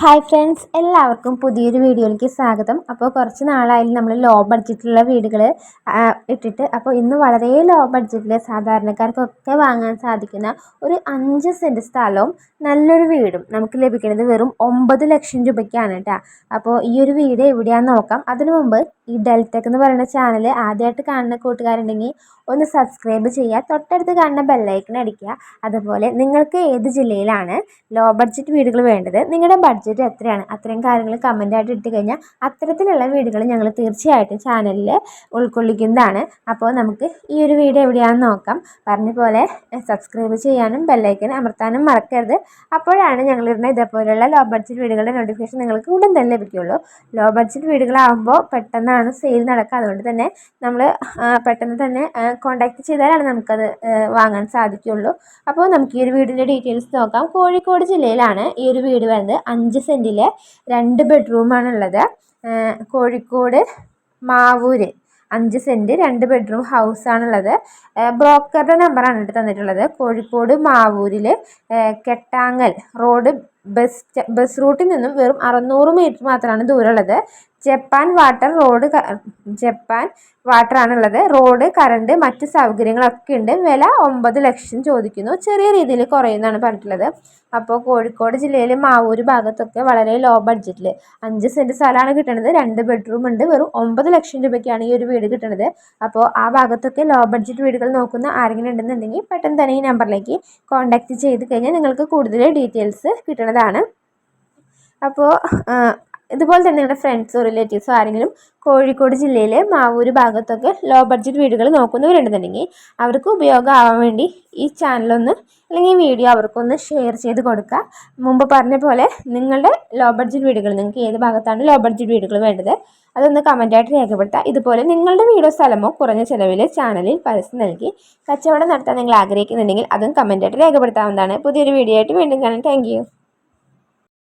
Hi friends എല്ലാവർക്കും പുതിയൊരു വീഡിയോയിലേക്ക് സ്വാഗതം. അപ്പോൾ കുറച്ച് നാളായാലും നമ്മൾ ലോ ബഡ്ജറ്റിലുള്ള വീടുകൾ ഇട്ടിട്ട് അപ്പോൾ ഇന്ന് വളരെ ലോ ബഡ്ജറ്റിൽ സാധാരണക്കാർക്കൊക്കെ വാങ്ങാൻ സാധിക്കുന്ന ഒരു അഞ്ച് സെന്റ് സ്ഥലവും നല്ലൊരു വീടും നമുക്ക് ലഭിക്കുന്നത് വെറും ഒമ്പത് ലക്ഷം രൂപയ്ക്കാണ് കേട്ടോ അപ്പോൾ ഈ ഒരു വീട് എവിടെയാണെന്ന് നോക്കാം. അതിനു മുമ്പ് ഈ ഡെൽടെക് എന്ന് പറയുന്ന ചാനൽ ആദ്യമായിട്ട് കാണുന്ന കൂട്ടുകാരുണ്ടെങ്കിൽ ഒന്ന് സബ്സ്ക്രൈബ് ചെയ്യുക തൊട്ടടുത്ത് കാണുന്ന ബെല്ലൈക്കൺ അടിക്കുക. അതുപോലെ നിങ്ങൾക്ക് ഏത് ജില്ലയിലാണ് ലോ ബഡ്ജറ്റ് വീടുകൾ വേണ്ടത് നിങ്ങളുടെ ബഡ്ജറ്റ് എത്രയാണ് അത്രയും കാര്യങ്ങൾ കമന്റായിട്ട് ഇട്ട് കഴിഞ്ഞാൽ അത്തരത്തിലുള്ള വീടുകൾ ഞങ്ങൾ തീർച്ചയായിട്ടും ചാനലിൽ ഉൾക്കൊള്ളിക്കുന്നതാണ്. അപ്പോൾ നമുക്ക് ഈ ഒരു വീഡിയോ എവിടെയാണെന്ന് നോക്കാം. പറഞ്ഞ പോലെ സബ്സ്ക്രൈബ് ചെയ്യാനും ബെല്ലൈക്കൺ അമർത്താനും മറക്കരുത്. അപ്പോഴാണ് ഞങ്ങൾ ഞങ്ങളിടുന്ന ഇതേപോലെയുള്ള ലോ ബഡ്ജറ്റ് വീടുകളുടെ നോട്ടിഫിക്കേഷൻ നിങ്ങൾക്ക് ഉടൻ തന്നെ ലഭിക്കുകയുള്ളൂ. ലോ ബഡ്ജറ്റ് വീടുകളാകുമ്പോൾ പെട്ടെന്നാണ് സെയിൽ നടക്കുക. അതുകൊണ്ട് തന്നെ നമ്മൾ പെട്ടെന്ന് തന്നെ കോൺടാക്റ്റ് ചെയ്താലാണ് നമുക്കത് വാങ്ങാൻ സാധിക്കുകയുള്ളൂ. അപ്പോൾ നമുക്ക് ഈ ഒരു വീടിന്റെ ഡീറ്റെയിൽസ് നോക്കാം. കോഴിക്കോട് ജില്ലയിലാണ് ഈ ഒരു വീട് വരുന്നത്. അഞ്ച് സെന്റിൽ രണ്ട് ബെഡ്റൂമാണുള്ളത് കോഴിക്കോട് മാവൂര്. അഞ്ച് സെന്റ് രണ്ട് ബെഡ്റൂം ഹൗസാണുള്ളത് ബ്രോക്കറുടെ നമ്പറാണ് കേട്ടോ തന്നിട്ടുള്ളത്. കോഴിക്കോട് മാവൂരിൽ കെട്ടാങ്ങൽ റോഡ് ബസ് ബസ് റൂട്ടിൽ നിന്നും വെറും അറുന്നൂറ് മീറ്റർ മാത്രമാണ് ദൂരമുള്ളത്. Japan water road Japan water വാട്ടറാണുള്ളത്. Road current മറ്റ് സൗകര്യങ്ങളൊക്കെ ഉണ്ട്. വില ഒമ്പത് ലക്ഷം ചോദിക്കുന്നു. ചെറിയ രീതിയിൽ കുറയുന്നതാണ് പറഞ്ഞിട്ടുള്ളത്. അപ്പോൾ കോഴിക്കോട് ജില്ലയിലെ മാവൂർ ഭാഗത്തൊക്കെ വളരെ ലോ. ബഡ്ജറ്റിൽ അഞ്ച് സെന്റ് സ്ഥലമാണ് കിട്ടുന്നത് രണ്ട് ബെഡ്റൂം ഉണ്ട്. വെറും ഒമ്പത് ലക്ഷം രൂപയ്ക്കാണ് ഈ ഒരു വീട് കിട്ടുന്നത് അപ്പോൾ ആ ഭാഗത്തൊക്കെ ലോ ബഡ്ജറ്റ് വീടുകൾ നോക്കുന്ന ആരെങ്കിലും ഉണ്ടെന്നുണ്ടെങ്കിൽ പെട്ടെന്ന് തന്നെ ഈ നമ്പറിലേക്ക് കോൺടാക്റ്റ് ചെയ്ത് കഴിഞ്ഞാൽ നിങ്ങൾക്ക് കൂടുതൽ ഡീറ്റെയിൽസ് കിട്ടുന്നതാണ് അപ്പോൾ ഇതുപോലെ തന്നെ നിങ്ങളുടെ ഫ്രണ്ട്സോ റിലേറ്റീവ്സോ ആരെങ്കിലും കോഴിക്കോട് ജില്ലയിലെ മാവൂര് ഭാഗത്തൊക്കെ ലോ ബഡ്ജറ്റ് വീടുകൾ നോക്കുന്നവരുണ്ടെന്നുണ്ടെങ്കിൽ അവർക്ക് ഉപയോഗമാവാൻ വേണ്ടി ഈ ചാനലൊന്ന് അല്ലെങ്കിൽ ഈ വീഡിയോ അവർക്കൊന്ന് ഷെയർ ചെയ്ത് കൊടുക്കുക. മുമ്പ് പറഞ്ഞ പോലെ നിങ്ങളുടെ ലോ ബഡ്ജറ്റ് വീടുകൾ നിങ്ങൾക്ക് ഏത് ഭാഗത്താണ് ലോ ബഡ്ജറ്റ് വീടുകൾ വേണ്ടത് അതൊന്ന് കമന്റായിട്ട് രേഖപ്പെടുത്തുക. ഇതുപോലെ നിങ്ങളുടെ വീടോ സ്ഥലമോ കുറഞ്ഞ ചിലവിൽ ചാനലിൽ പരസ്യം നൽകി കച്ചവടം നടത്താൻ നിങ്ങൾ ആഗ്രഹിക്കുന്നുണ്ടെങ്കിൽ അതും കമന്റായിട്ട് രേഖപ്പെടുത്താവുന്നതാണ്. പുതിയൊരു വീഡിയോ ആയിട്ട് വീണ്ടും കാണാം. താങ്ക്